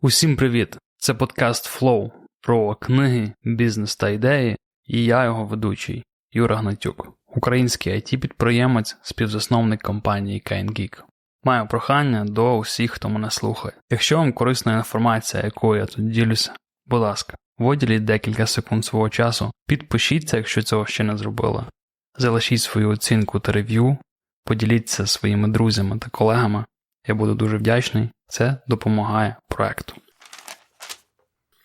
Усім привіт! Це подкаст Flow про книги, бізнес та ідеї, і я його ведучий Юра Гнатюк, український it підприємець співзасновник компанії KineGeek. Маю прохання до усіх, хто мене слухає. Якщо вам корисна інформація, якою я тут ділюся, будь ласка, виділіть декілька секунд свого часу, підпишіться, якщо цього ще не зробили. Залишіть свою оцінку та рев'ю, поділіться своїми друзями та колегами. Я буду дуже вдячний, це допомагає проекту.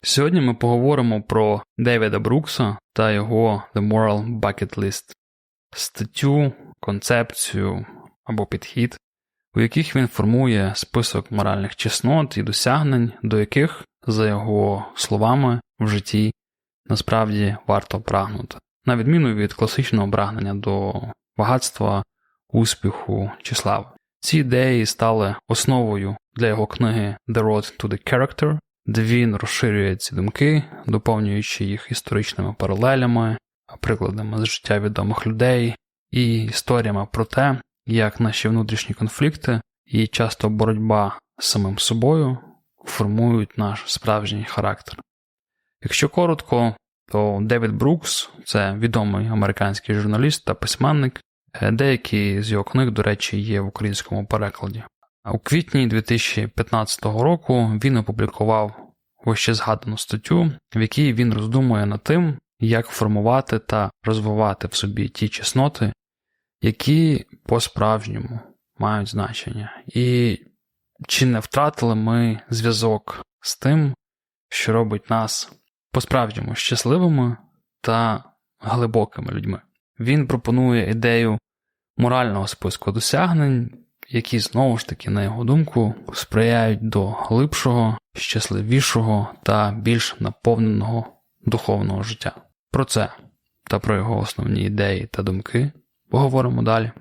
Сьогодні ми поговоримо про Девіда Брукса та його The Moral Bucket List, статтю, концепцію або підхід, у яких він формує список моральних чеснот і досягнень, до яких, за його словами, в житті насправді варто прагнути, на відміну від класичного прагнення до багатства, успіху чи слави. Ці ідеї стали основою для його книги The Road to the Character, де він розширює ці думки, доповнюючи їх історичними паралелями, прикладами з життя відомих людей і історіями про те, як наші внутрішні конфлікти і часто боротьба з самим собою формують наш справжній характер. Якщо коротко, то Девід Брукс це відомий американський журналіст та письменник, деякі з його книг, до речі, є в українському перекладі. У квітні 2015 року він опублікував вище згадану статтю, в якій він роздумує над тим, як формувати та розвивати в собі ті чесноти, які по-справжньому мають значення, і чи не втратили ми зв'язок з тим, що робить нас по-справжньому щасливими та глибокими людьми. Він пропонує ідею морального списку досягнень, які знову ж таки, на його думку, сприяють до глибшого, щасливішого та більш наповненого духовного життя. Про це та про його основні ідеї та думки поговоримо далі.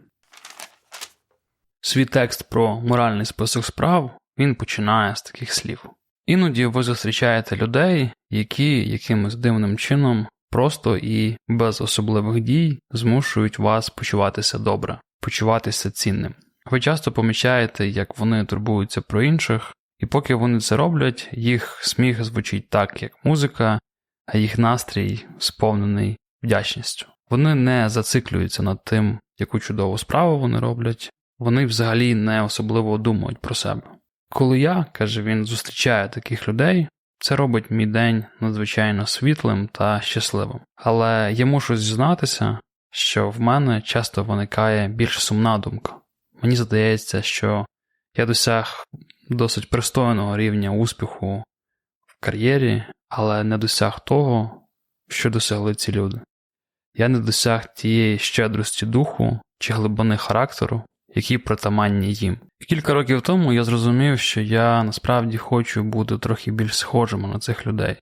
Свій текст про моральний список справ він починає з таких слів. Іноді ви зустрічаєте людей, які якимось дивним чином просто і без особливих дій змушують вас почуватися добре, почуватися цінним. Ви часто помічаєте, як вони турбуються про інших, і поки вони це роблять, їх сміх звучить так, як музика, а їх настрій сповнений вдячністю. Вони не зациклюються над тим, яку чудову справу вони роблять, вони взагалі не особливо думають про себе. Коли я, каже він, зустрічаю таких людей, це робить мій день надзвичайно світлим та щасливим. Але я мушу зізнатися, що в мене часто виникає більш сумна думка. Мені здається, що я досяг досить пристойного рівня успіху в кар'єрі, але не досяг того, що досягли ці люди. Я не досяг тієї щедрості духу чи глибини характеру, які притаманні їм. Кілька років тому я зрозумів, що я насправді хочу бути трохи більш схожим на цих людей.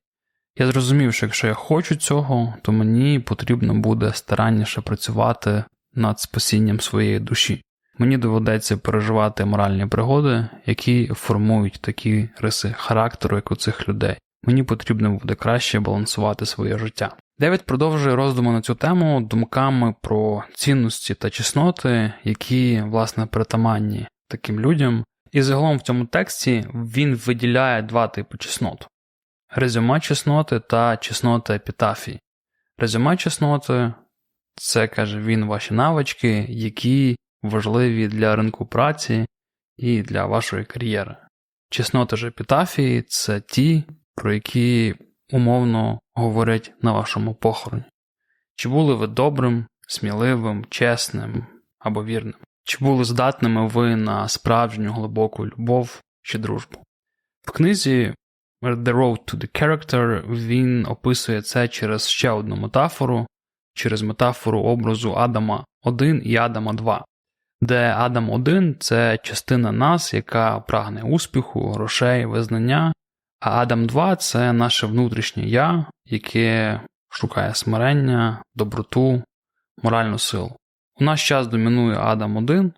Я зрозумів, що якщо я хочу цього, то мені потрібно буде старанніше працювати над спасінням своєї душі. Мені доведеться переживати моральні пригоди, які формують такі риси характеру, як у цих людей. Мені потрібно буде краще балансувати своє життя. Девід продовжує роздуми на цю тему думками про цінності та чесноти, які, власне, притаманні таким людям. І загалом в цьому тексті він виділяє два типи чеснот: резюме чесноти та чесноти епітафії. Резюме чесноти це каже він ваші навички, які важливі для ринку праці і для вашої кар'єри. Чесноти ж епітафії це ті, про які умовно говорять на вашому похороні. Чи були ви добрим, сміливим, чесним або вірним? Чи були здатними ви на справжню глибоку любов чи дружбу? В книзі The Road to the Character він описує це через ще одну метафору, через метафору образу Адама 1 і Адама 2, де Адам 1 це частина нас, яка прагне успіху, грошей, визнання, а Адам 2 це наше внутрішнє я, яке шукає смирення, доброту, моральну силу. У наш час домінує Адам 1,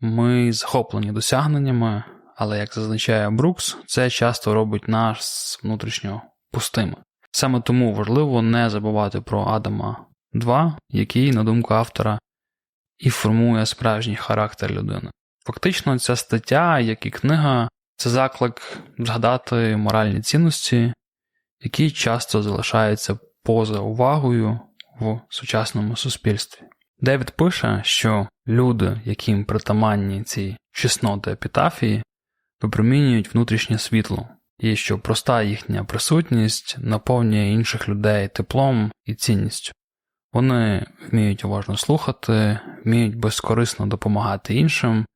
ми захоплені досягненнями, але, як зазначає Брукс, це часто робить нас внутрішньо пустими. Саме тому важливо не забувати про Адама 2, який, на думку автора, і формує справжній характер людини. Фактично, ця стаття, як і книга, Це заклик згадати моральні цінності, які часто залишаються поза увагою в сучасному суспільстві. Девід пише, що люди, яким притаманні ці чесноти епітафії, випромінюють внутрішнє світло, і що проста їхня присутність наповнює інших людей теплом і цінністю. Вони вміють уважно слухати, вміють безкорисно допомагати іншим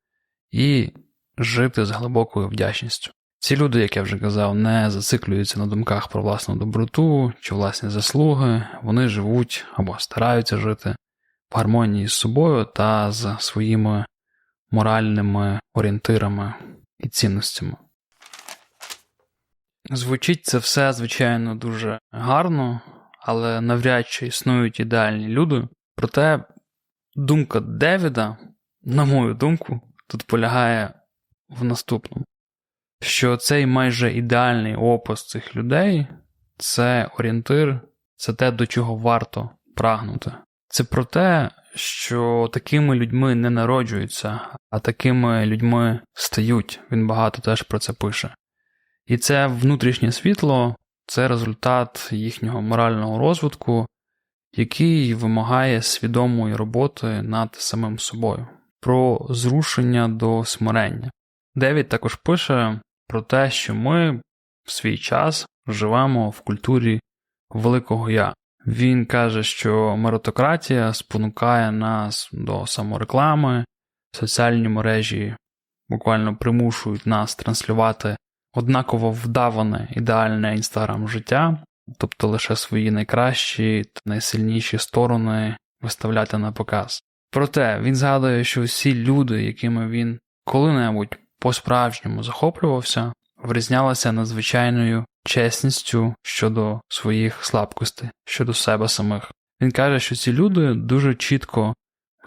і жити з глибокою вдячністю. Ці люди, як я вже казав, не зациклюються на думках про власну доброту чи власні заслуги, вони живуть або стараються жити в гармонії з собою та з своїми моральними орієнтирами і цінностями. Звучить це все, звичайно, дуже гарно, але навряд чи існують ідеальні люди. Проте думка Девіда, на мою думку, тут полягає в наступному: що цей майже ідеальний опис цих людей це орієнтир, це те, до чого варто прагнути. Це про те, що такими людьми не народжуються, а такими людьми стають. Він багато теж про це пише. І це внутрішнє світло це результат їхнього морального розвитку, який вимагає свідомої роботи над самим собою, про зрушення до смирення. Девід також пише про те, що ми в свій час живемо в культурі великого я. Він каже, що меритократія спонукає нас до самореклами, соціальні мережі буквально примушують нас транслювати однаково вдаване ідеальне інстаграм життя, тобто лише свої найкращі та найсильніші сторони виставляти на показ. Проте він згадує, що всі люди, якими він коли-небудь по-справжньому захоплювався, врізнялися надзвичайною чесністю щодо своїх слабкостей, щодо себе самих. Він каже, що ці люди дуже чітко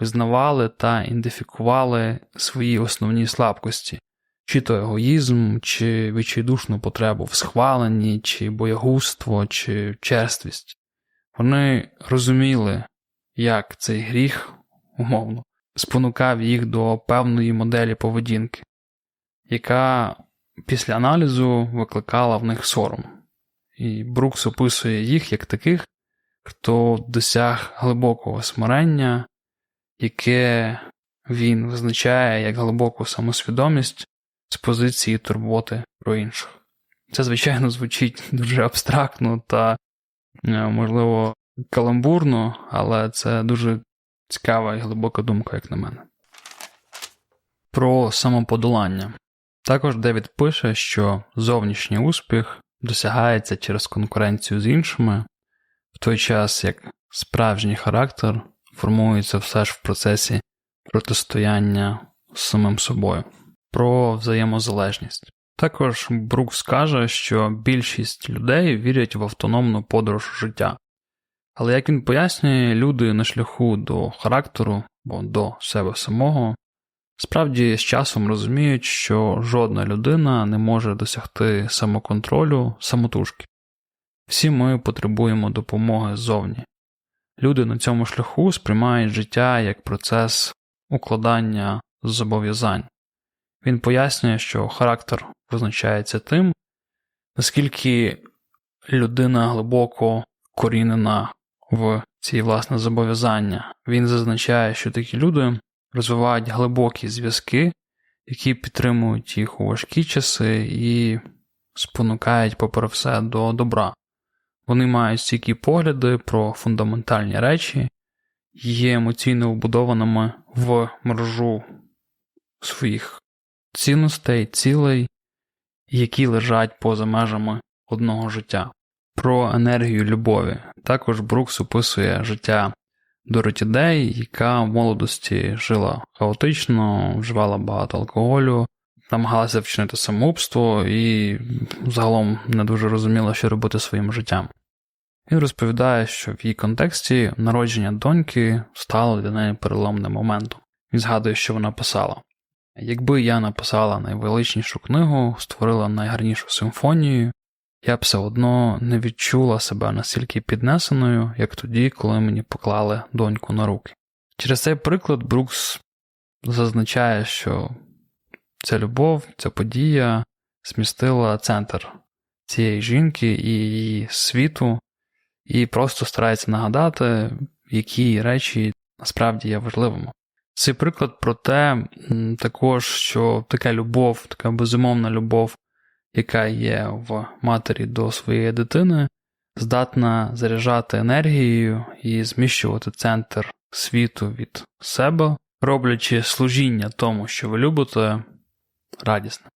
визнавали та ідентифікували свої основні слабкості, чи то егоїзм, чи відчайдушну потребу в схваленні, чи боягузтво, чи черствість. Вони розуміли, як цей гріх, умовно, спонукав їх до певної моделі поведінки, яка після аналізу викликала в них сором. І Брукс описує їх як таких, хто досяг глибокого смирення, яке він визначає як глибоку самосвідомість з позиції турботи про інших. Це, звичайно, звучить дуже абстрактно та, е, можливо, каламбурно, але це дуже цікава і глибока думка, як на мене. Про самоподолання. Також Девід пише, що зовнішній успіх досягається через конкуренцію з іншими, в той час як справжній характер формується все ж в процесі протистояння з самим собою про взаємозалежність. Також Брукс каже, що більшість людей вірять в автономну подорож життя. Але як він пояснює, люди на шляху до характеру або до себе самого справді з часом розуміють, що жодна людина не може досягти самоконтролю самотужки. Всі ми потребуємо допомоги ззовні. Люди на цьому шляху сприймають життя як процес укладання зобов'язань. Він пояснює, що характер визначається тим, наскільки людина глибоко корінена в ці власне зобов'язання. Він зазначає, що такі люди розвивають глибокі зв'язки, які підтримують їх у важкі часи і спонукають, попри все, до добра. Вони мають стійкі погляди про фундаментальні речі, є емоційно вбудованими в мережу своїх цінностей, цілей, які лежать поза межами одного життя. Про енергію любові. Також Брукс описує життя Дороті Дей, яка в молодості жила хаотично, вживала багато алкоголю, намагалася вчинити самоубство і загалом не дуже розуміла, що робити своїм життям. Він розповідає, що в її контексті народження доньки стало для неї переломним моментом. Він згадує, що вона писала: Якби я написала найвеличнішу книгу, створила найгарнішу симфонію, я все одно не відчула себе настільки піднесеною, як тоді, коли мені поклали доньку на руки. Через цей приклад Брукс зазначає, що ця любов, ця подія змістила центр цієї жінки і її світу, і просто старається нагадати, які речі насправді є важливими. Цей приклад про те, також, що така любов, така безумовна любов, яка є в матері до своєї дитини, здатна заряджати енергією і зміщувати центр світу від себе, роблячи служіння тому, що ви любите, радісне.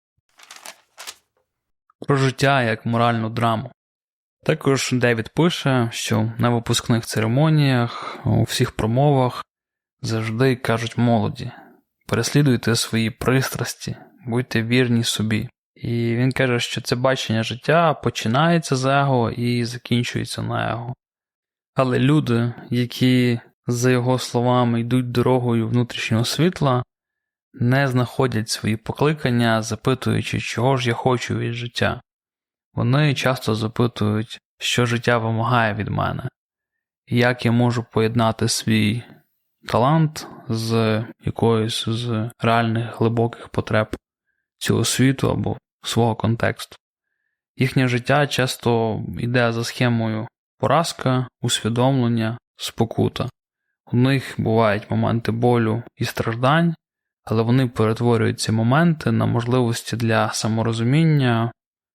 Про життя як моральну драму. Також Девід пише, що на випускних церемоніях, у всіх промовах завжди кажуть молоді: переслідуйте свої пристрасті, будьте вірні собі. І він каже, що це бачення життя починається з его і закінчується на его. Але люди, які, за його словами, йдуть дорогою внутрішнього світла, не знаходять свої покликання, запитуючи, чого ж я хочу від життя. Вони часто запитують, що життя вимагає від мене, як я можу поєднати свій талант з якоюсь з реальних глибоких потреб цього світу або свого контексту. Їхнє життя часто йде за схемою поразка, усвідомлення, спокута. У них бувають моменти болю і страждань, але вони перетворюють ці моменти на можливості для саморозуміння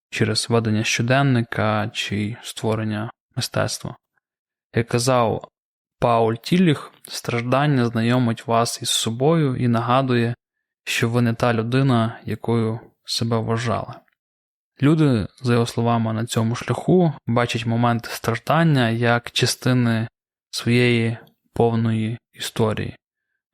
через ведення щоденника чи створення мистецтва. Як казав Пауль Тіліх, страждання знайомить вас із собою і нагадує, що ви не та людина, якою себе вважали. Люди, за його словами, на цьому шляху бачать моменти страждання як частини своєї повної історії.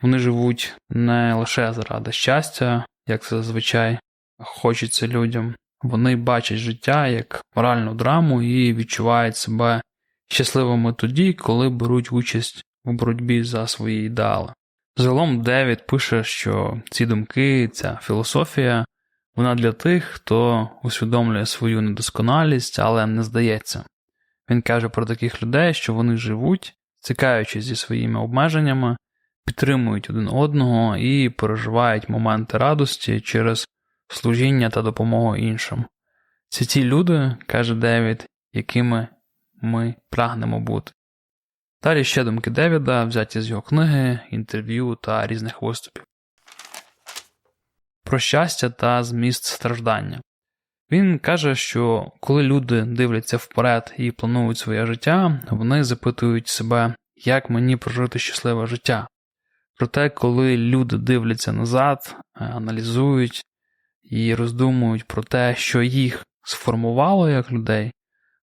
Вони живуть не лише заради щастя, як зазвичай хочеться людям, вони бачать життя як моральну драму і відчувають себе щасливими тоді, коли беруть участь у боротьбі за свої ідеали. Загалом Девід пише, що ці думки, ця філософія, вона для тих, хто усвідомлює свою недосконалість, але не здається. Він каже про таких людей, що вони живуть, цікаючись зі своїми обмеженнями, підтримують один одного і переживають моменти радості через служіння та допомогу іншим. Це ті люди, каже Девід, якими ми прагнемо бути. Далі ще думки Девіда, взяті з його книги, інтерв'ю та різних виступів. Про щастя та зміст страждання. Він каже, що коли люди дивляться вперед і планують своє життя, вони запитують себе, як мені прожити щасливе життя. Проте, коли люди дивляться назад, аналізують і роздумують про те, що їх сформувало як людей,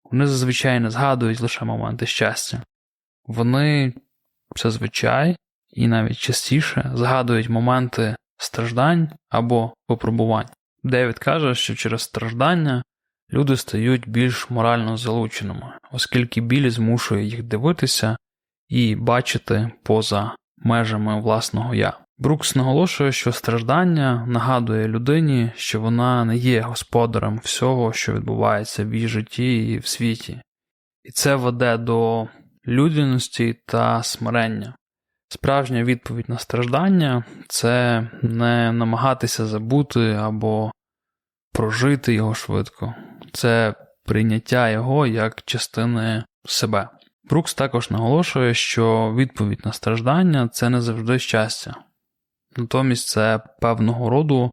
вони зазвичай не згадують лише моменти щастя. Вони зазвичай і навіть частіше згадують моменти страждань або випробувань. Девід каже, що через страждання люди стають більш морально залученими, оскільки біль змушує їх дивитися і бачити поза межами власного я. Брукс наголошує, що страждання нагадує людині, що вона не є господарем всього, що відбувається в її житті і в світі, і це веде до людяності та смирення. Справжня відповідь на страждання це не намагатися забути або прожити його швидко, це прийняття його як частини себе. Брукс також наголошує, що відповідь на страждання це не завжди щастя. Натомість це певного роду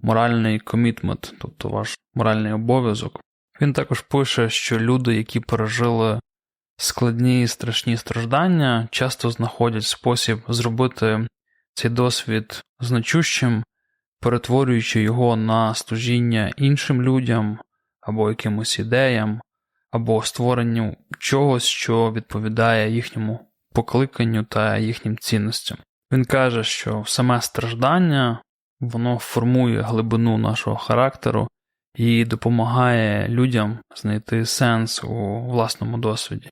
моральний комітмент, тобто ваш моральний обов'язок. Він також пише, що люди, які пережили складні і страшні страждання, часто знаходять спосіб зробити цей досвід значущим, перетворюючи його на служіння іншим людям або якимось ідеям, або створенню чогось, що відповідає їхньому покликанню та їхнім цінностям. Він каже, що саме страждання воно формує глибину нашого характеру і допомагає людям знайти сенс у власному досвіді,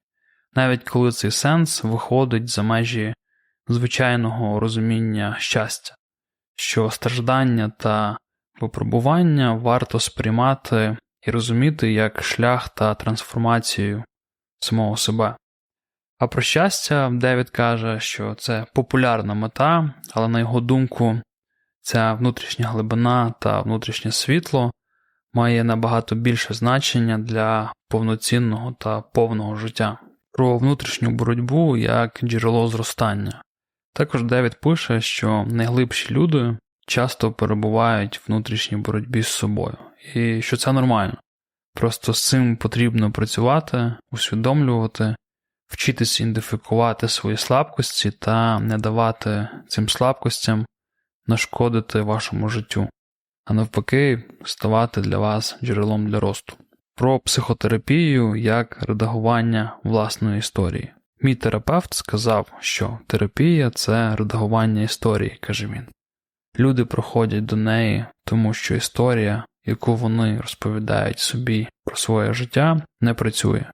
навіть коли цей сенс виходить за межі звичайного розуміння щастя, що страждання та випробування варто сприймати і розуміти як шлях та трансформацію самого себе. А про щастя, Девід каже, що це популярна мета, але на його думку, ця внутрішня глибина та внутрішнє світло має набагато більше значення для повноцінного та повного життя, про внутрішню боротьбу як джерело зростання. Також Девід пише, що найглибші люди часто перебувають в внутрішній боротьбі з собою, і що це нормально. Просто з цим потрібно працювати, усвідомлювати, вчитися ідентифікувати свої слабкості та не давати цим слабкостям нашкодити вашому життю, а навпаки, ставати для вас джерелом для росту. Про психотерапію як редагування власної історії. Мій терапевт сказав, що терапія це редагування історії, каже він. Люди проходять до неї, тому що історія, яку вони розповідають собі про своє життя, не працює.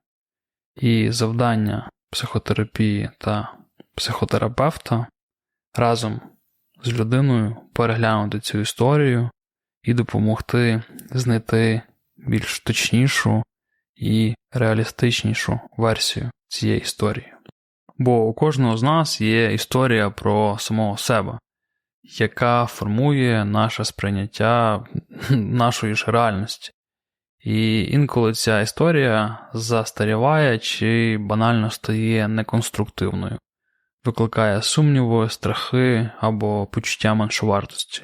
І завдання психотерапії та психотерапевта разом з людиною переглянути цю історію і допомогти знайти більш точнішу і реалістичнішу версію цієї історії. Бо у кожного з нас є історія про самого себе, яка формує наше сприйняття нашої ж реальності. І інколи ця історія застаріває чи банально стає неконструктивною, викликає сумніви, страхи або почуття меншовартості.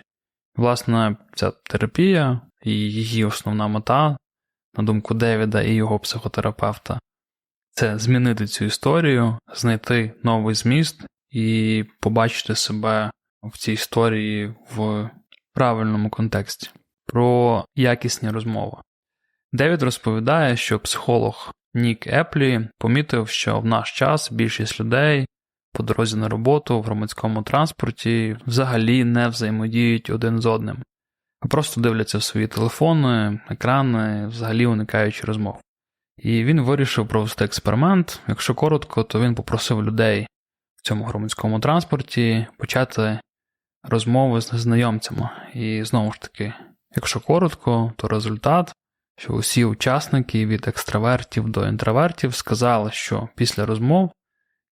Власне, ця терапія і її основна мета, на думку Девіда і його психотерапевта, це змінити цю історію, знайти новий зміст і побачити себе в цій історії в правильному контексті. Про якісні розмови. Девід розповідає, що психолог Нік Еплі помітив, що в наш час більшість людей по дорозі на роботу в громадському транспорті взагалі не взаємодіють один з одним, просто дивляться в свої телефони, екрани, взагалі уникаючи розмов. І він вирішив провести експеримент. Якщо коротко, то він попросив людей в цьому громадському транспорті почати розмови з незнайомцями. І знову ж таки, якщо коротко, то результат, що усі учасники від екстравертів до інтровертів сказали, що після розмов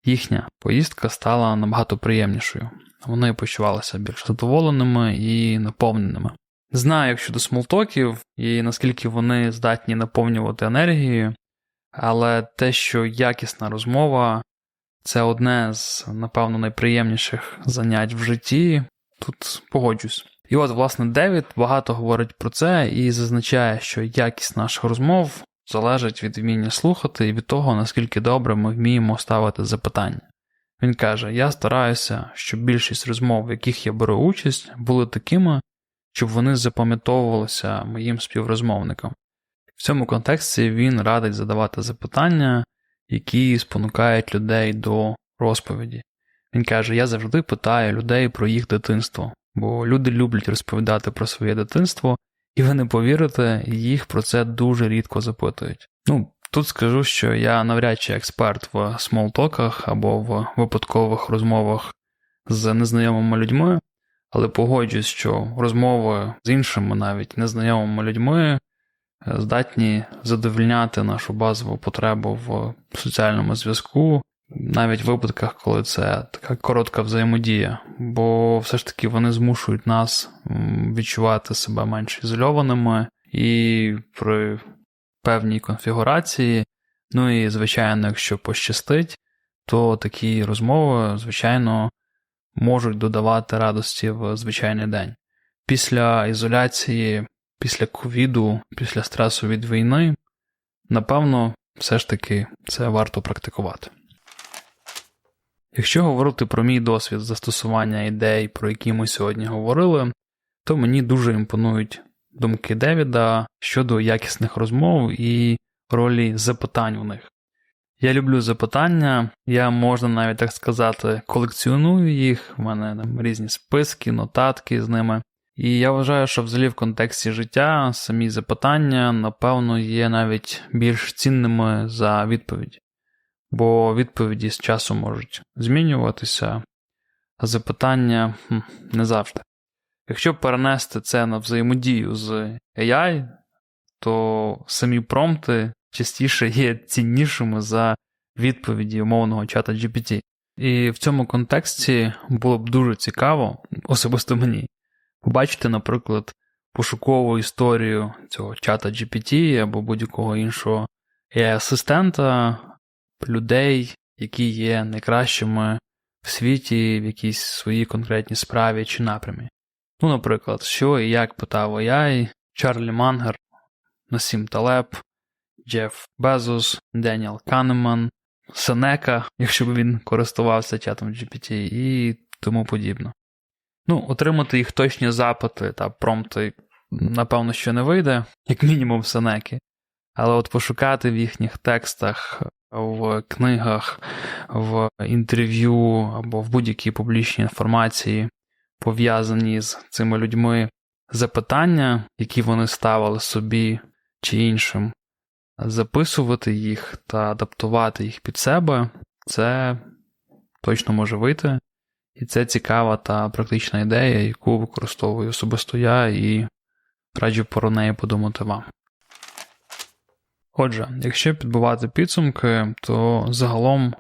їхня поїздка стала набагато приємнішою. Вони почувалися більш задоволеними і наповненими. Знаю, щодо смолтоків і наскільки вони здатні наповнювати енергією, але те, що якісна розмова це одне з, напевно, найприємніших занять в житті, тут погоджусь. І от, власне, Девід багато говорить про це і зазначає, що якість наших розмов залежить від вміння слухати і від того, наскільки добре ми вміємо ставити запитання. Він каже: Я стараюся, щоб більшість розмов, в яких я беру участь, були такими, щоб вони запам'ятовувалися моїм співрозмовникам. В цьому контексті він радить задавати запитання, які спонукають людей до розповіді. Він каже: Я завжди питаю людей про їх дитинство, бо люди люблять розповідати про своє дитинство, і ви не повірите, їх про це дуже рідко запитують. Ну, тут скажу, що я навряд чи експерт в смолтоках або в випадкових розмовах з незнайомими людьми, але погоджуюсь, що розмови з іншими навіть незнайомими людьми е, здатні задовільняти нашу базову потребу в соціальному зв'язку, навіть в випадках, коли це така коротка взаємодія, бо все ж таки вони змушують нас відчувати себе менш ізольованими і при певній конфігурації. Ну і, звичайно, якщо пощастить, то такі розмови, звичайно, можуть додавати радості в звичайний день. Після ізоляції, після ковіду, після стресу від війни, напевно, все ж таки це варто практикувати. Якщо говорити про мій досвід застосування ідей, про які ми сьогодні говорили, то мені дуже імпонують думки Девіда щодо якісних розмов і ролі запитань у них. Я люблю запитання, я можна навіть так сказати, колекціоную їх, в мене там різні списки, нотатки з ними. І я вважаю, що взагалі в контексті життя самі запитання, напевно, є навіть більш цінними за відповідь, бо відповіді з часом можуть змінюватися, а запитання не завжди. Якщо перенести це на взаємодію з AI, то самі промпти частіше є ціннішими за відповіді умовного чата GPT. І в цьому контексті було б дуже цікаво, особисто мені, побачити, наприклад, пошукову історію цього чата GPT або будь-якого іншого AI-асистента людей, які є найкращими в світі в якійсь своїй конкретній справі чи напрямі. Ну, наприклад, що і як питав AI, Чарлі Мангер, Насім Талеб, Джеф Безос, Деніел Канеман, Сенека, якщо б він користувався чатом GPT, і тому подібне. Ну, отримати їх точні запити та промпти, напевно, що не вийде, як мінімум Сенеки. Але от пошукати в їхніх текстах, в книгах, в інтерв'ю або в будь-якій публічній інформації, пов'язані з цими людьми, запитання, які вони ставили собі чи іншим, записувати їх та адаптувати їх під себе, це точно може вийти. І це цікава та практична ідея, яку використовую особисто я і раджу про неї подумати вам. Отже, якщо підбивати підсумки, то загалом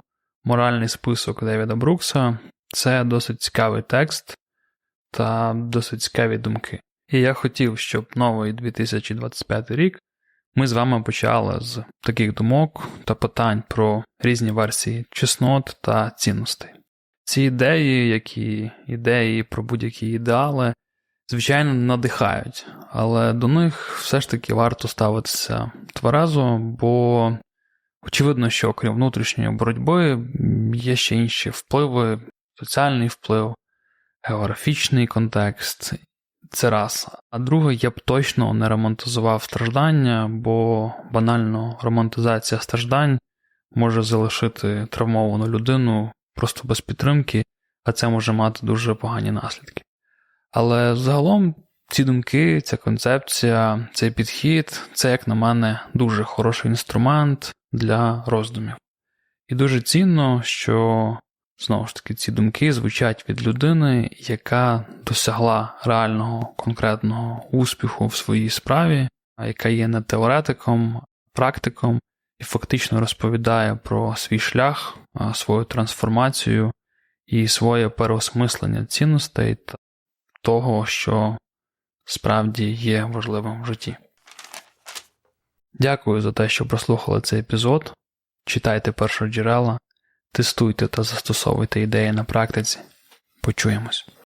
моральний список Девіда Брукса це досить цікавий текст та досить цікаві думки. І я хотів, щоб новий 2025 рік ми з вами почали з таких думок та питань про різні версії чеснот та цінностей. Ці ідеї, які ідеї про будь-які ідеали, звичайно, надихають, але до них все ж таки варто ставитися тверезо, бо очевидно, що окрім внутрішньої боротьби є ще інші впливи, соціальний вплив, географічний контекст. Це раз. А друге, я б точно не романтизував страждання, бо банально романтизація страждань може залишити травмовану людину просто без підтримки, а це може мати дуже погані наслідки. Але загалом ці думки, ця концепція, цей підхід це, як на мене, дуже хороший інструмент для роздумів. І дуже цінно, що знову ж таки ці думки звучать від людини, яка досягла реального конкретного успіху в своїй справі, яка є не теоретиком, а практиком, і фактично розповідає про свій шлях, свою трансформацію і своє переосмислення цінностей та того, що справді є важливим в житті. Дякую за те, що прослухали цей епізод. Читайте першоджерела, тестуйте та застосовуйте ідеї на практиці. Почуємось.